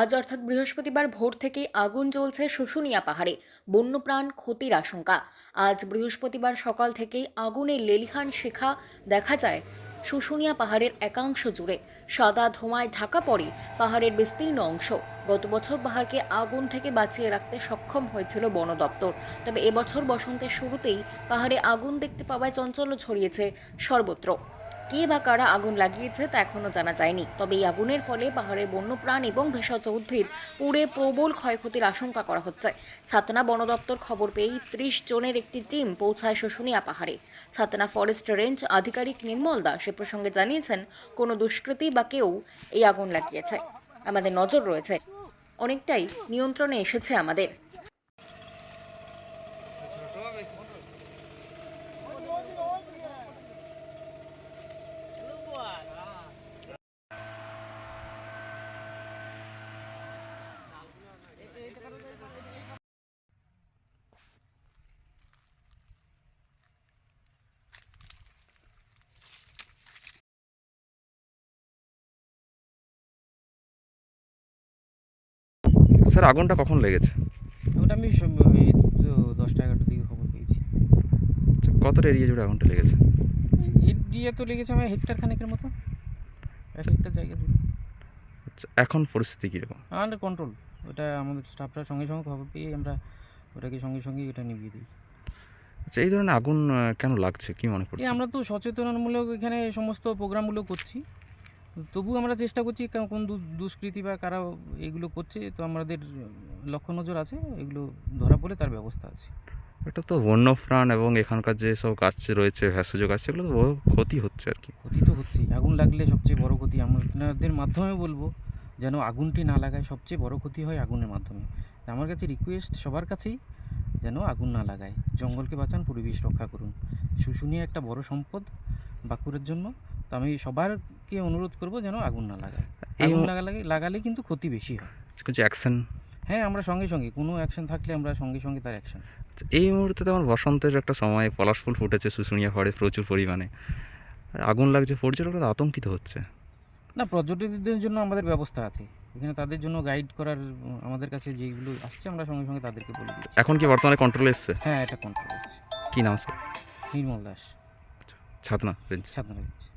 আজ অর্থাৎ বৃহস্পতিবার ভোর থেকেই আগুন জ্বলছে শুশুনিয়া পাহাড়ে। বন্যপ্রাণ ক্ষতির আশঙ্কা। আজ বৃহস্পতিবার সকাল থেকেই আগুনের লেলিহান শেখা দেখা যায় শুশুনিয়া পাহাড়ের একাংশ জুড়ে। সাদা ধোঁয়ায় ঢাকা পড়ে পাহাড়ের বিস্তীর্ণ অংশ। গত বছর পাহাড়কে আগুন থেকে বাঁচিয়ে রাখতে সক্ষম হয়েছিল বন দপ্তর। তবে এবছর বসন্তের শুরুতেই পাহাড়ে আগুন দেখতে পাওয়ায় চঞ্চল্য ছড়িয়েছে সর্বত্র। কে বা কারা আগুন লাগিয়েছে তা এখনও জানা যায়নি। তবে এই আগুনের ফলে পাহাড়ের বন্যপ্রাণ এবং ভেষজ উদ্ভিদ পুড়ে প্রবল ক্ষয়ক্ষতির আশঙ্কা করা হচ্ছে। ছাতনা বন দপ্তর খবর পেয়েই ত্রিশ জনের একটি টিম পৌঁছায় শুশুনিয়া পাহাড়ে। ছাতনা ফরেস্ট রেঞ্জ আধিকারিক নির্মল দাস এ প্রসঙ্গে জানিয়েছেন, কোনো দুষ্কৃতী বা কেউ এই আগুন লাগিয়েছে। আমাদের নজর রয়েছে, অনেকটাই নিয়ন্ত্রণে এসেছে আমাদের। স্যার আগুনটা কখন লেগেছে? ওটা আমি দশটা এগারোটার দিকে খবর পেয়েছি। আচ্ছা, কতটা এরিয়া জুড়ে আগুনটা লেগেছে? এরিয়া তো লেগেছে আমার হেক্টর খানেকের মতো। এক হেক্টর জায়গা জুড়ে। আচ্ছা এখন পরিস্থিতি কীরকম? আন্ডার কন্ট্রোল ওটা আমাদের স্টাফরা সঙ্গে সঙ্গে খবর পেয়ে আমরা ওটাকে সঙ্গে সঙ্গে এটা নিভিয়ে দিই। আচ্ছা এই ধরনের আগুন কেন লাগছে? কি মনে করছে আমরা তো সচেতনমূলক এখানে সমস্ত প্রোগ্রামগুলো করছি। তবু আমরা চেষ্টা করছি কোন দুষ্কৃতী বা কারা এগুলো করছে তো আমাদের লক্ষ্য নজর আছে এগুলো ধরা পড়লে তার ব্যবস্থা আছে। এটা তো বন্যপ্রাণ এবং এখানকার যে সব গাছ রয়েছে ভেষজ গাছ সেগুলো তো ক্ষতি হচ্ছে আর কি। ক্ষতি তো হচ্ছেই। আগুন লাগলে সবচেয়ে বড় ক্ষতি আমাদের মাধ্যমে বলব যেন আগুনটি না লাগায় সবচেয়ে বড় ক্ষতি হয় আগুনের মাধ্যমে। আমার কাছে রিকোয়েস্ট সবার কাছেই যেন আগুন না লাগায়। জঙ্গলকে বাঁচান পরিবেশ রক্ষা করুন। শুশুনিয়া একটা বড় সম্পদ বাঁকুড়ার জন্য। তো আমি সবারকে অনুরোধ করব যেন আগুন না লাগায়। আগুন মু- লাগালে লাগালে কিন্তু ক্ষতি বেশি হয়। কিছু অ্যাকশন হ্যাঁ আমরা সঙ্গে সঙ্গে কোনো অ্যাকশন থাকলে আমরা সঙ্গে সঙ্গে তার অ্যাকশন এই মুহূর্তে তো আমার বসন্তের একটা সময় পলাশ ফুল ফুটেছে শুশুনিয়া পাহাড়ে প্রচুর পরিমাণে। আর আগুন লাগছে পর্যটকরা আতঙ্কিত হচ্ছে। না পর্যটকদের জন্য আমাদের ব্যবস্থা আছে। এখানে তাদের জন্য গাইড করার আমাদের কাছে যেগুলো আসছে আমরা সঙ্গে সঙ্গে তাদেরকে বলে দিচ্ছি। এখন কি বর্তমানে কন্ট্রোল এসছে? হ্যাঁ এটা কন্ট্রোল আছে কি নাম স্যার নির্মল দাস। ছাতনা রেঞ্জ। সাধনা